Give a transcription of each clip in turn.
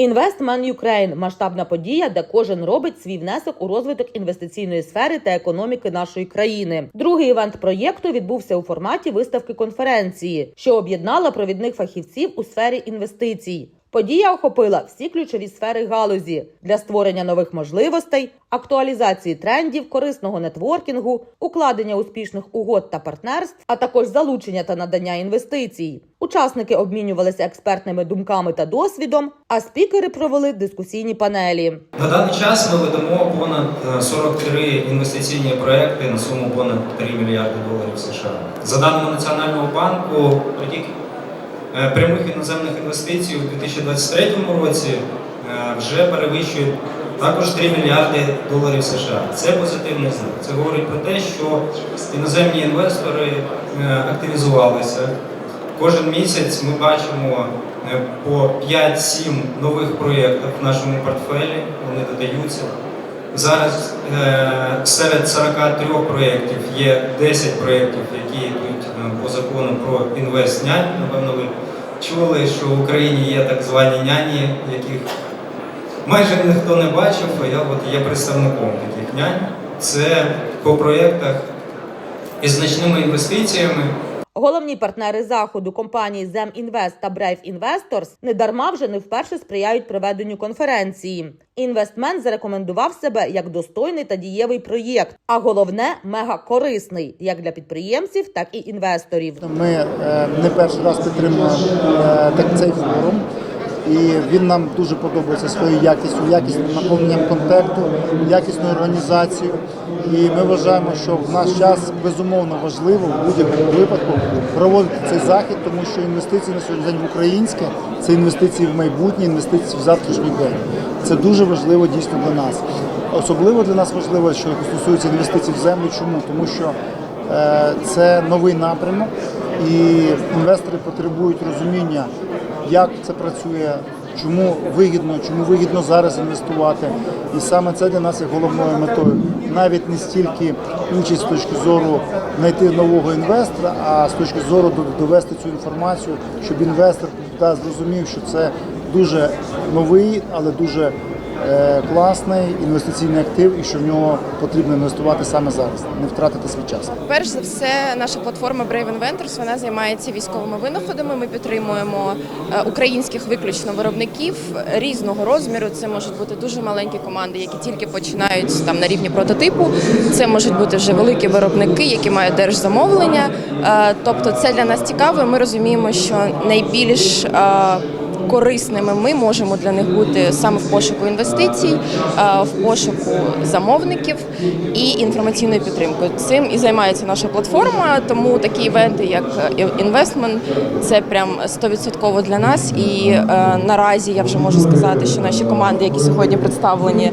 Investment Ukraine – масштабна подія, де кожен робить свій внесок у розвиток інвестиційної сфери та економіки нашої країни. Другий івент проєкту відбувся у форматі виставки конференції, що об'єднала провідних фахівців у сфері інвестицій. Подія охопила всі ключові сфери галузі для створення нових можливостей, актуалізації трендів, корисного нетворкінгу, укладення успішних угод та партнерств, а також залучення та надання інвестицій. Учасники обмінювалися експертними думками та досвідом, а спікери провели дискусійні панелі. На даний час ми ведемо понад е, 43 інвестиційні проекти на суму понад 3 мільярди доларів США. За даними Національного банку, е, прямих іноземних інвестицій у 2023 році е, вже перевищує також 3 мільярди доларів США. Це позитивний знак. Це говорить про те, що іноземні інвестори е, активізувалися. Кожен місяць ми бачимо е, по 5-7 нових проєктів в нашому портфелі. Вони додаються. Зараз е, серед 43 проєктів є 10 проєктів, які йдуть е, по закону про інвестнянь. Напевно, ви чули, що в Україні є так звані няні, яких майже ніхто не бачив, а я от є представником таких нянь. Це по проєктах із значними інвестиціями. Головні партнери заходу компанії Земінвест та Brave Investors недарма вже не вперше сприяють проведенню конференції. Інвестмент зарекомендував себе як достойний та дієвий проєкт, а головне мега корисний як для підприємців, так і інвесторів. Ми е, не перший раз підтримуємо е, цей форум. І він нам дуже подобається своєю якістю, якісним наповненням контенту, якісною організацією. І ми вважаємо, що в наш час безумовно важливо в будь-якому випадку проводити цей захід, тому що інвестиції на сьогодні день в українське це інвестиції в майбутнє, інвестиції в завтрашній день. Це дуже важливо дійсно для нас. Особливо для нас важливо, що стосується інвестицій в землю. Чому? Тому що Е, Це новий напрямок, і інвестори потребують розуміння, як це працює, чому вигідно, чому вигідно зараз інвестувати. І саме це для нас є головною метою. Навіть не стільки участь з точки зору знайти нового інвестора, а з точки зору до- довести цю інформацію, щоб інвестор да, зрозумів, що це дуже новий, але дуже класний інвестиційний актив, і що в нього потрібно інвестувати саме зараз, не втратити свій час. Перш за все, наша платформа Brave Inventors, вона займається військовими винаходами. Ми підтримуємо е, українських виключно виробників різного розміру. Це можуть бути дуже маленькі команди, які тільки починають там на рівні прототипу. Це можуть бути вже великі виробники, які мають держзамовлення. Е, Тобто, це для нас цікаво. Ми розуміємо, що найбільш е, корисними ми можемо для них бути саме в пошуку інвестицій, е, в пошуку замовників і інформаційної підтримки. Цим і займається наша платформа. Тому такі івенти, як інвестмент, це прям 100% для нас. І е, наразі я вже можу сказати, що наші команди, які сьогодні представлені, е,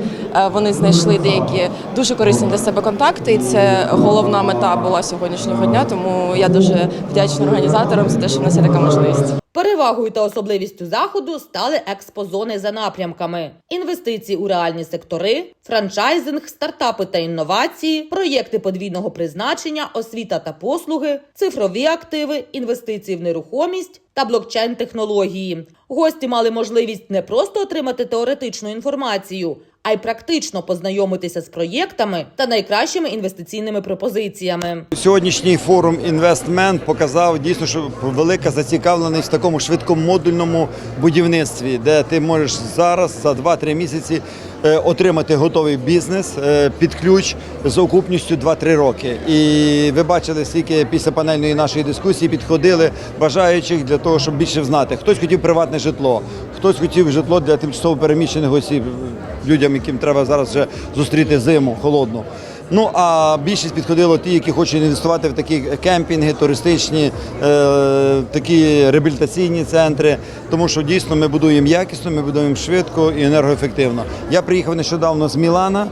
вони знайшли деякі дуже корисні для себе контакти. І це головна мета була сьогоднішнього дня. Тому я дуже вдячна організаторам за те, що в нас є така можливість. Перевагою та особливістю заходу стали експозони за напрямками: інвестиції у реальні сектори, франчайзинг, стартапи та інновації, проєкти подвійного призначення, освіта та послуги, цифрові активи, інвестиції в нерухомість та блокчейн-технології. Гості мали можливість не просто отримати теоретичну інформацію, а й практично познайомитися з проєктами та найкращими інвестиційними пропозиціями. Сьогоднішній форум інвестмент показав дійсно, що велика зацікавленість в такому швидкомодульному будівництві, де ти можеш зараз за 2-3 місяці е, отримати готовий бізнес е, під ключ з окупністю 2-3 роки. І ви бачили, скільки після панельної нашої дискусії підходили бажаючих для того, щоб більше знати. Хтось хотів приватне житло, хтось хотів житло для тимчасово переміщених осіб, людям, яким треба зараз вже зустріти зиму холодну. Ну а більшість підходило ті, які хочуть інвестувати в такі кемпінги, туристичні, е, такі реабілітаційні центри. Тому що дійсно ми будуємо якісно, ми будуємо швидко і енергоефективно. Я приїхав нещодавно з Мілана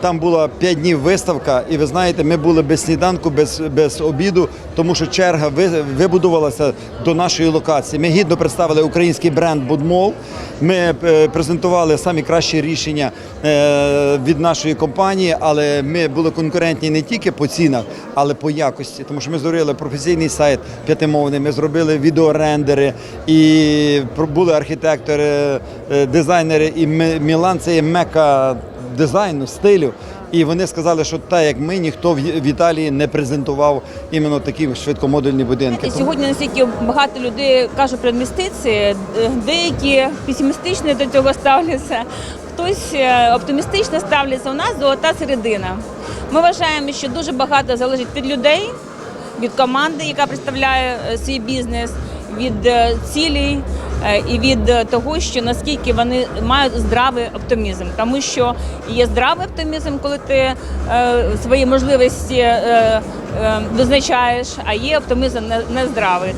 Там була 5 днів виставка, і ви знаєте, ми були без сніданку, без, без обіду, тому що черга ви- вибудувалася до нашої локації. Ми гідно представили український бренд Будмол. Ми е, презентували самі кращі рішення е, від нашої компанії, але ми були конкурентні не тільки по цінах, але по якості. Тому що ми зробили професійний сайт п'ятимовний, ми зробили відеорендери і були архітектори, е, дизайнери. І Мілан це є мека дизайну, стилю. І вони сказали, що так як ми, ніхто в Італії не презентував іменно такі швидкомодульні будинки. І сьогодні настільки багато людей кажуть про інвестиції, е, деякі песимістично до цього ставляться, хтось е, оптимістично ставляться. У нас золота середина. Ми вважаємо, що дуже багато залежить від людей, від команди, яка представляє е, свій бізнес, від цілей і від е, того, що наскільки вони мають здравий оптимізм. Тому що є здравий оптимізм, коли ти е, свої можливості е, е, визначаєш, а є оптимізм не- нездравий.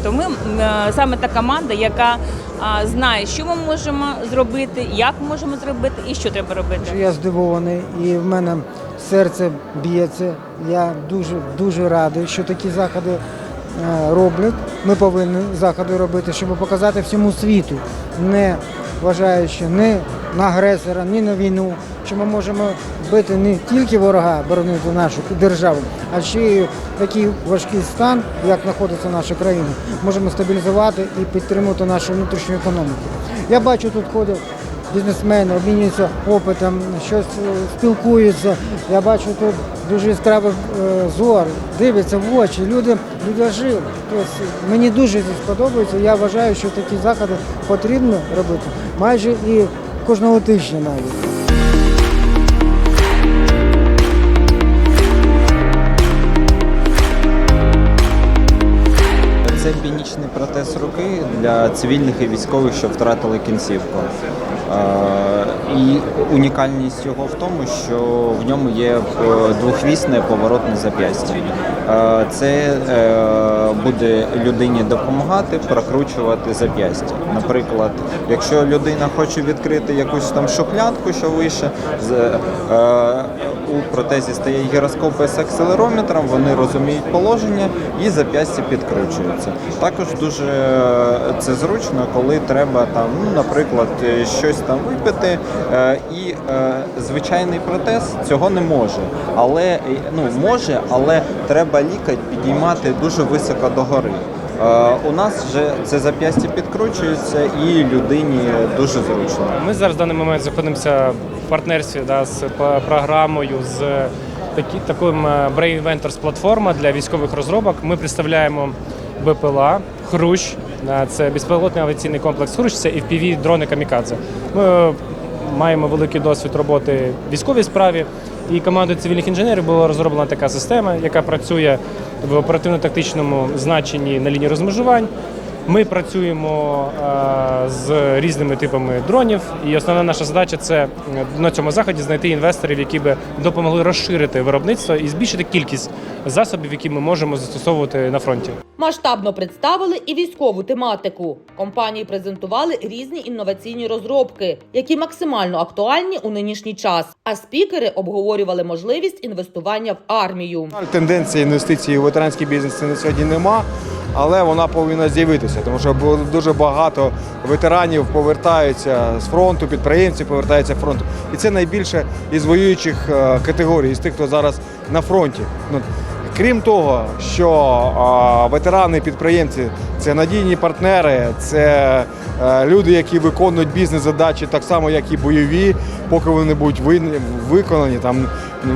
Е, саме та команда, яка е, знає, що ми можемо зробити, як можемо зробити і що треба робити. Я здивований і в мене серце б'ється. Я дуже дуже радий, що такі заходи е, роблять. Ми повинні заходи робити, щоб показати всьому світу, не вважаючи ні на агресора, ні на війну, що ми можемо бити не тільки ворога, боронити нашу державу, а ще й такий важкий стан, як знаходиться наша країна, можемо стабілізувати і підтримувати нашу внутрішню економіку. Я бачу, тут ходять бізнесмени, обмінюються опитом, щось е, спілкуються. Я бачу тут дуже яскравий е, зор, дивляться в очі, люди, люди жили. Тобто мені дуже сподобається. Я вважаю, що такі заходи потрібно робити майже і кожного тижня навіть. Це бінічний протез руки для цивільних і військових, що втратили кінцівку. І унікальність його в тому, що в ньому є е, двохвісне поворотне зап'ястя. Це е, буде людині допомагати прокручувати зап'ястя. Наприклад, якщо людина хоче відкрити якусь там шухлядку, що вище, е, у протезі стає гіроскоп з акселерометром, вони розуміють положення і зап'ястя підкручуються. Також дуже е, це зручно, коли треба там, ну, наприклад, е, щось там випити, е, і звичайний протез цього не може. Але ну може, але треба лікоть підіймати дуже високо догори. Е, У нас вже це зап'ястя підкручується і людині дуже зручно. Ми зараз в даний момент знаходимося в партнерстві да, з програмою з такі, таким е, Brain Ventures платформа для військових розробок. Ми представляємо БПЛА, Хрущ. да, Це безпілотний авіаційний комплекс Хрущ, це FPV дрони Камікадзе. Ми е, маємо великий досвід роботи в військовій справі. І командою цивільних інженерів була розроблена така система, яка працює в оперативно-тактичному значенні на лінії розмежувань. Ми працюємо е, з різними типами дронів, і основна наша задача це е, на цьому заході знайти інвесторів, які би допомогли розширити виробництво і збільшити кількість засобів, які ми можемо застосовувати на фронті. Масштабно представили і військову тематику. Компанії презентували різні інноваційні розробки, які максимально актуальні у нинішній час. А спікери обговорювали можливість інвестування в армію. Тенденції інвестицій у ветеранський бізнес на сьогодні нема, але вона повинна з'явитися, тому що дуже багато ветеранів повертаються з фронту, підприємці повертаються з фронту. І це найбільше із воюючих е, категорій, з тих, хто зараз на фронті. Крім того, що ветерани підприємці це надійні партнери, це е, люди, які виконують бізнес-задачі так само, як і бойові, поки вони будуть виконані. Там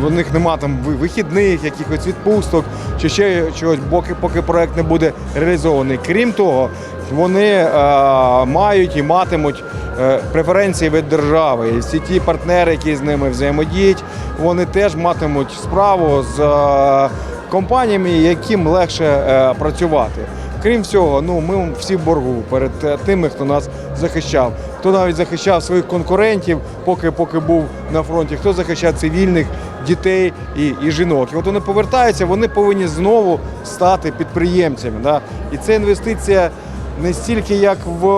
у них нема там вихідних, якихось відпусток чи ще чогось, поки, поки проект не буде реалізований. Крім того, вони е, мають і матимуть е, преференції від держави. І всі ті партнери, які з ними взаємодіють, вони теж матимуть справу з компаніями, яким легше е, працювати. Крім всього, ну ми всі в боргу перед е, тими, хто нас захищав. Хто навіть захищав своїх конкурентів, поки поки був на фронті, хто захищав цивільних дітей і, і жінок. І от вони повертаються, вони повинні знову стати підприємцями. Да? І це інвестиція не стільки як в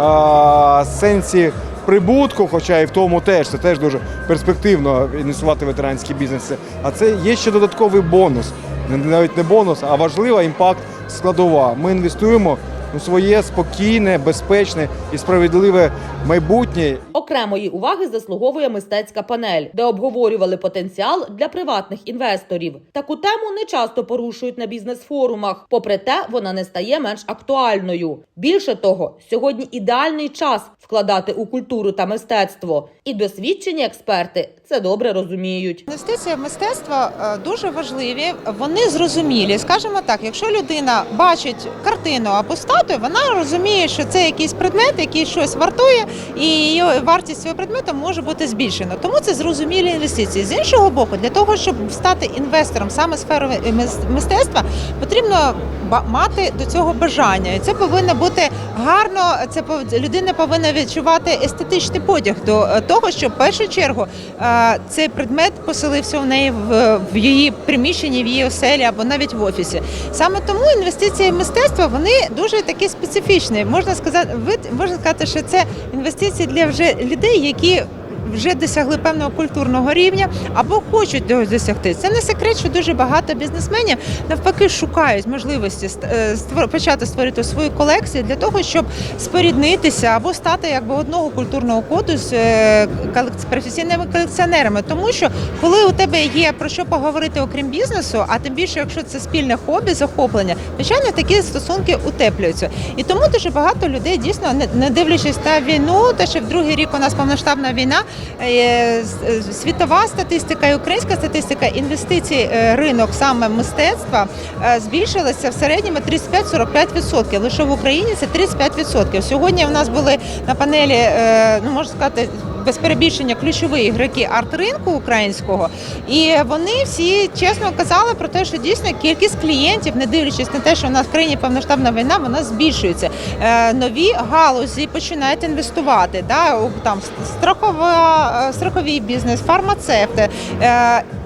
а, сенсі прибутку, хоча і в тому теж це теж дуже перспективно інвестувати ветеранські бізнеси. А це є ще додатковий бонус. Навіть не бонус, а важлива імпакт складова. Ми інвестуємо у своє спокійне, безпечне і справедливе майбутнє. Окремої уваги заслуговує мистецька панель, де обговорювали потенціал для приватних інвесторів. Таку тему не часто порушують на бізнес-форумах. Попри те, вона не стає менш актуальною. Більше того, сьогодні ідеальний час вкладати у культуру та мистецтво. І досвідчені експерти це добре розуміють. Інвестиції в мистецтво е, дуже важливі. Вони зрозумілі. Скажімо так, якщо людина бачить картину або статую, вона розуміє, що це якийсь предмет, який щось вартує, і її вартість цього предмету може бути збільшена. Тому це зрозумілі інвестиції. З іншого боку, для того, щоб стати інвестором саме сфери мис- мистецтва, потрібно мати до цього бажання. І це повинно бути гарно. Це людина повинна відчувати естетичний потяг до е, того, щоб в першу чергу е, цей предмет поселився в неї в, її приміщенні, в її оселі або навіть в офісі. Саме тому інвестиції в мистецтво вони дуже такі специфічні. Можна сказати, ви можна сказати, що це інвестиції для вже людей, які вже досягли певного культурного рівня або хочуть досягти. Це не секрет, що дуже багато бізнесменів навпаки шукають можливості ст- е, почати створити свою колекцію для того, щоб споріднитися або стати якби одного культурного коду з е, професійними колекціонерами. Тому що коли у тебе є про що поговорити окрім бізнесу, а тим більше, якщо це спільне хобі, захоплення, звичайно, такі стосунки утеплюються. І тому дуже багато людей дійсно не- дивлячись на війну, те, що в другий рік у нас повноштабна війна, з- світова статистика і українська статистика інвестицій е, ринок саме мистецтва е, збільшилася в середньому 35-45%. Лише в Україні це 35%. Сьогодні у нас були на панелі, е, ну можна сказати. Без перебільшення ключові ігроки арт-ринку українського, і вони всі чесно казали про те, що дійсно кількість клієнтів, не дивлячись на те, що у нас в країні повноштабна війна, вона збільшується. Е, нові галузі починають інвестувати. Да, там страхова, е, страховий бізнес, фармацевти.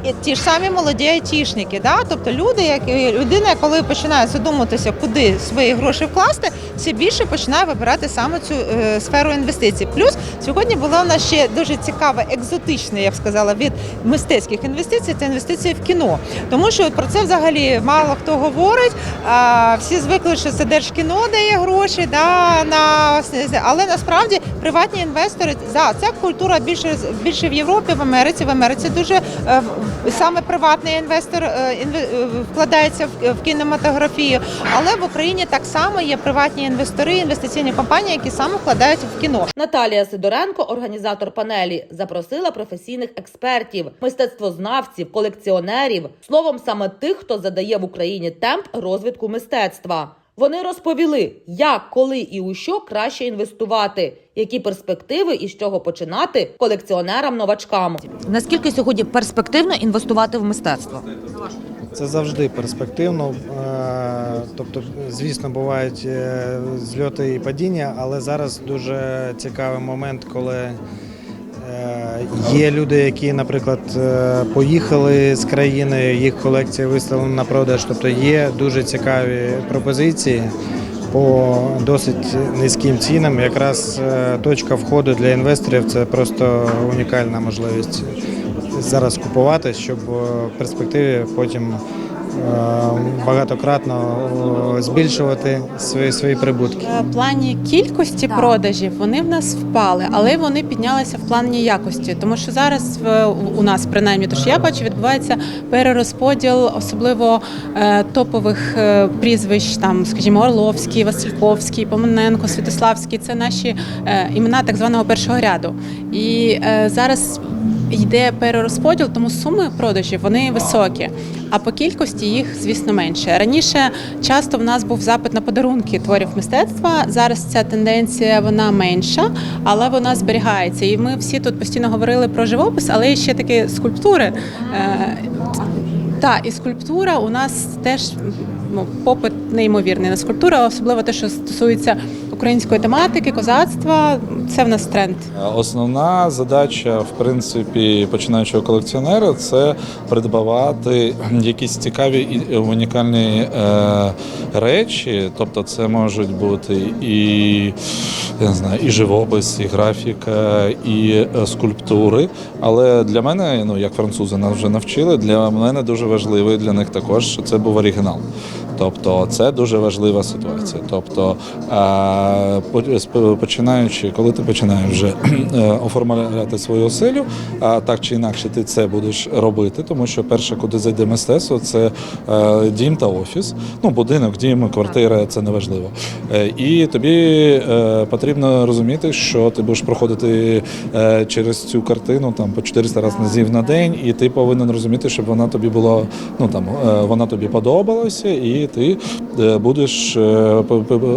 І ті ж самі молоді айтішники, да? тобто люди, які людина, коли починає задумуватися, куди свої гроші вкласти, все більше починає вибирати саме цю е, сферу інвестицій. Плюс сьогодні було у нас ще дуже цікаве, екзотичне, я б сказала, від мистецьких інвестицій це інвестиції в кіно. Тому що про це взагалі мало хто говорить. А, всі звикли, що це держкіно дає гроші, да, на але насправді приватні інвестори да, ця культура більше більше в Європі, в Америці. В Америці дуже е, саме приватний інвестор е, е, вкладається в, кінематографію. Але в Україні так само є приватні інвестори, інвестиційні компанії, які саме вкладають в кіно. Наталія Сидоренко, організатор панелі, запросила професійних експертів, мистецтвознавців, колекціонерів, словом, саме тих, хто задає в Україні темп розвитку мистецтва. Вони розповіли, як, коли і у що краще інвестувати, які перспективи і з чого починати колекціонерам-новачкам. Наскільки сьогодні перспективно інвестувати в мистецтво? Це завжди перспективно. Е, Тобто, звісно, бувають е, зльоти і падіння, але зараз дуже цікавий момент, коли е, є люди, які, наприклад, е, поїхали з країни, їх колекція виставлена на продаж. Тобто є дуже цікаві пропозиції по досить низьким цінам. Якраз е, точка входу для інвесторів це просто унікальна можливість зараз купувати, щоб е, в перспективі потім багатократно е, збільшувати свої, свої прибутки. В плані кількості продажів вони в нас впали, але вони піднялися в плані якості, тому що зараз в- у нас, принаймні, то що я бачу, відбувається перерозподіл, особливо е, топових е, прізвищ, там, скажімо, Орловський, Васильковський, Поминенко, Святославський. Це наші е, імена так званого першого ряду. І е, зараз йде перерозподіл, тому суми продажів вони високі. А по кількості їх, звісно, менше. Раніше часто в нас був запит на подарунки творів мистецтва. Зараз ця тенденція вона менша, але вона зберігається. І ми всі тут постійно говорили про живопис, але є ще такі скульптури. Е, Так, і скульптура у нас теж ну, попит неймовірний на скульптуру, особливо те, що стосується української тематики, козацтва. Це в нас тренд. Основна задача, в принципі, починаючого колекціонера це придбавати якісь цікаві і унікальні е, речі. Тобто, це можуть бути і я не знаю, і живопис, і графіка, і е, скульптури. Але для мене, ну як французи нас вже навчили, для мене дуже важливо і для них також, що це був оригінал. Тобто це дуже важлива ситуація. Тобто, а, починаючи, коли ти починаєш вже е, оформляти свою оселю, а так чи інакше ти це будеш робити, тому що перше, куди зайде мистецтво, це е, дім та офіс. Ну, будинок, дім, квартира це неважливо. Е, І тобі потрібно розуміти, що ти будеш проходити через цю картину там по 400 разів на день, і ти повинен розуміти, щоб вона тобі була, ну там вона тобі подобалася, і ти будеш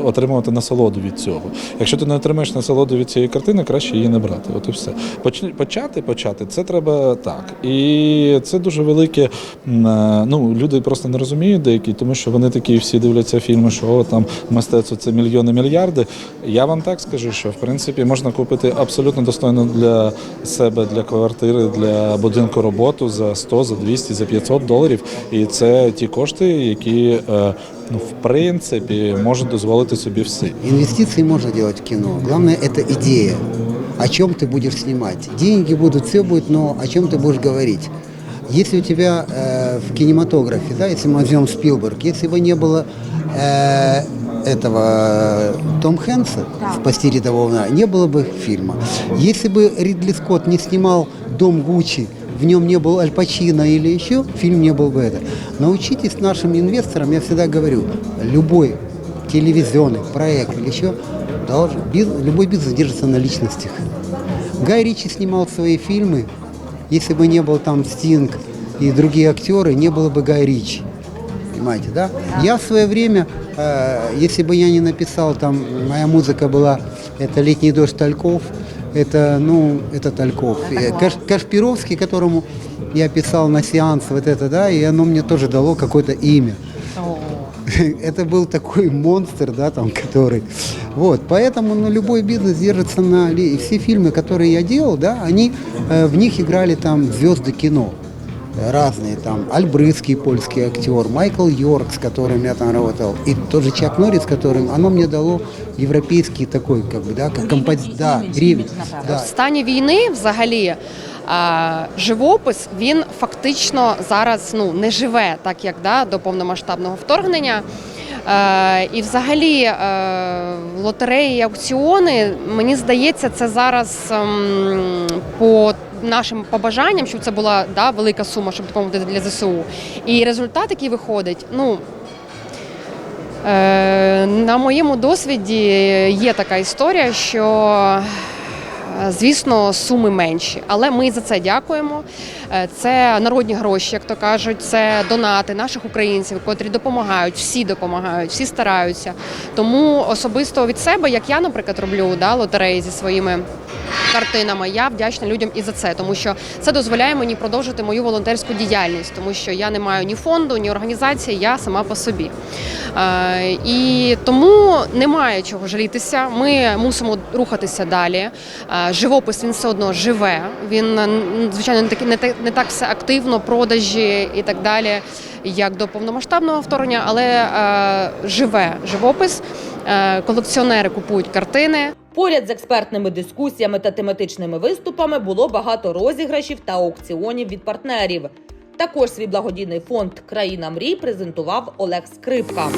отримувати насолоду від цього. Якщо ти не отримаєш насолоду від цієї картини, краще її не брати. От і все. Поч- Почати, почати, це треба так. І це дуже велике. е, Ну, люди просто не розуміють деякі, тому що вони такі всі дивляться фільми, що о, там мистецтво це мільйони мільярди. Я вам так скажу, що в принципі можна купити абсолютно достойно для себе, для квартири, для будинку роботу за 100, за 200, за 500 доларів. І це ті кошти, які е, ну в принципі можуть дозволити собі всі. Инвестиции можно делать в кино. Главное это идея. О чем ты будешь снимать. Деньги будут, все будет, но о чем ты будешь говорить. Если у тебя э, в кинематографе, да, если мы возьмем Спилберг, если бы не было э, этого э, Том Хэнса «Спасти рядового Райана», не было бы фильма. Если бы Ридли Скотт не снимал «Дом Гуччи», в нем не был Аль Пачино или еще, фильм не был бы это. Научитесь нашим инвесторам, я всегда говорю, любой телевизионный проект или еще, должен, биз- любой бизнес держится на личностях. Гай Ричи снимал свои фильмы, если бы не был там Стинг и другие актеры, не было бы Гай Ричи. Понимаете, да? Я в свое время, э, если бы я не написал, там, моя музыка была, это «Летний дождь Тальков», это, ну, это Тальков. Э, Каш- Кашпировский, которому я писал на сеанс вот это, да, и оно мне тоже дало какое-то имя. Это был такой монстр, да, там, который... Вот, поэтому, ну, любой бизнес держится на... ли- И все фильмы, которые я делал, да, они, э, в них играли там звезды кино. Э, Разные там, Альбрыцкий польский актер, Майкл Йорк, с которым я там работал, и тот же Чак Норрис, с которым, оно мне дало европейский такой, как бы, да, как композитор, да, ревень, да, В стані війни взагалі е, живопис він фактично зараз ну, не живе, так як да, до повномасштабного вторгнення. Е, і взагалі е, лотереї і аукціони, мені здається, це зараз ем, по нашим побажанням, щоб це була да, велика сума, щоб допомогти для ЗСУ. І результат, який виходить, ну. Е, На моєму досвіді є така історія, що е, звісно суми менші, але ми за це дякуємо. Е, Це народні гроші, як то кажуть, це донати наших українців, котрі допомагають, всі допомагають, всі стараються. Тому особисто від себе, як я, наприклад, роблю да, лотереї зі своїми картинами. Я вдячна людям і за це, тому що це дозволяє мені продовжити мою волонтерську діяльність, тому що я не маю ні фонду, ні організації, я сама по собі. Е, І тому немає чого жалітися. Ми мусимо рухатися далі. Е, Живопис він все одно живе. Він звичайно не так не так не так все активно, продажі і так далі, як до повномасштабного вторгнення, але е, живе живопис. Колекціонери купують картини. Поряд з експертними дискусіями та тематичними виступами було багато розіграшів та аукціонів від партнерів. Також свій благодійний фонд Країна мрій презентував Олег Скрипка.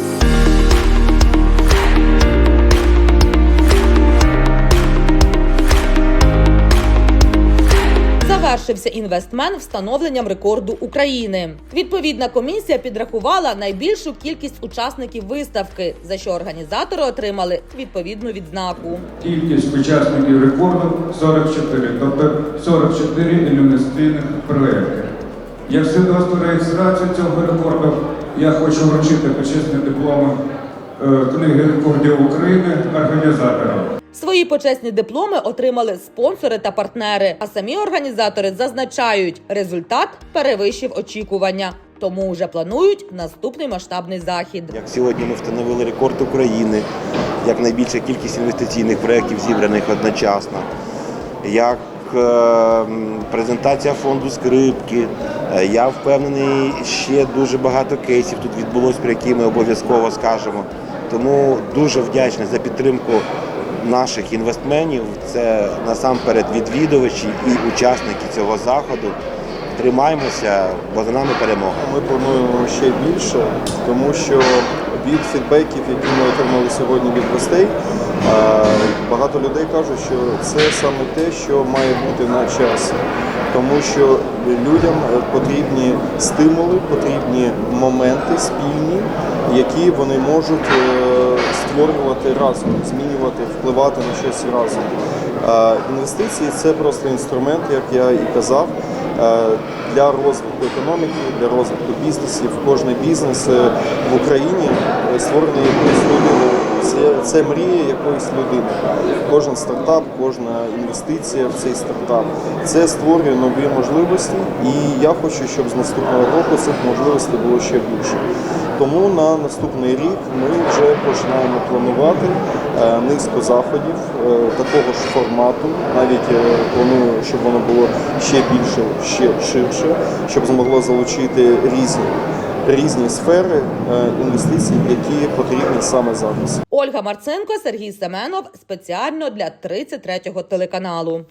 Завершився інвестмен встановленням рекорду України. Відповідна комісія підрахувала найбільшу кількість учасників виставки, за що організатори отримали відповідну відзнаку. Кількість учасників рекорду 44, тобто 44 інвестиційних проєкти. Як свідоцтво реєстрації цього рекорду, я хочу вручити почесні дипломи е, книги рекордів України організаторам. Свої почесні дипломи отримали спонсори та партнери. А самі організатори зазначають, результат перевищив очікування. тому вже планують наступний масштабний захід. Як сьогодні ми встановили рекорд України, як найбільша кількість інвестиційних проєктів зібраних одночасно, як е, презентація фонду скрипки. Е, Я впевнений, ще дуже багато кейсів тут відбулось, про які ми обов'язково скажемо. Тому дуже вдячний за підтримку наших інвестменів. Це насамперед відвідувачі і учасники цього заходу. Тримаємося, бо за нами перемога. Ми плануємо ще більше, тому що від фідбеків, які ми отримали сьогодні від гостей, е, багато людей кажуть, що це саме те, що має бути на часі. Тому що людям потрібні стимули, потрібні моменти спільні, які вони можуть е, створювати разом, змінювати, впливати на щось разом. Е, Інвестиції це просто інструмент, як я і казав, е, для розвитку економіки, для розвитку бізнесів. Кожний бізнес е, в Україні створений якоюсь людиною. Це, це мрія якоїсь людини. Кожен стартап, кожна інвестиція в цей стартап це створює нові можливості, і я хочу, щоб з наступного року цих можливостей було ще більше. Тому на наступний рік ми вже починаємо планувати е, низку заходів е, такого ж формату. Навіть е, планую, щоб воно було ще більше, ще ширше, щоб змогло залучити різні. Різні сфери інвестицій, які потрібні саме зараз. Ольга Марценко, Сергій Семенов спеціально для 33-го телеканалу.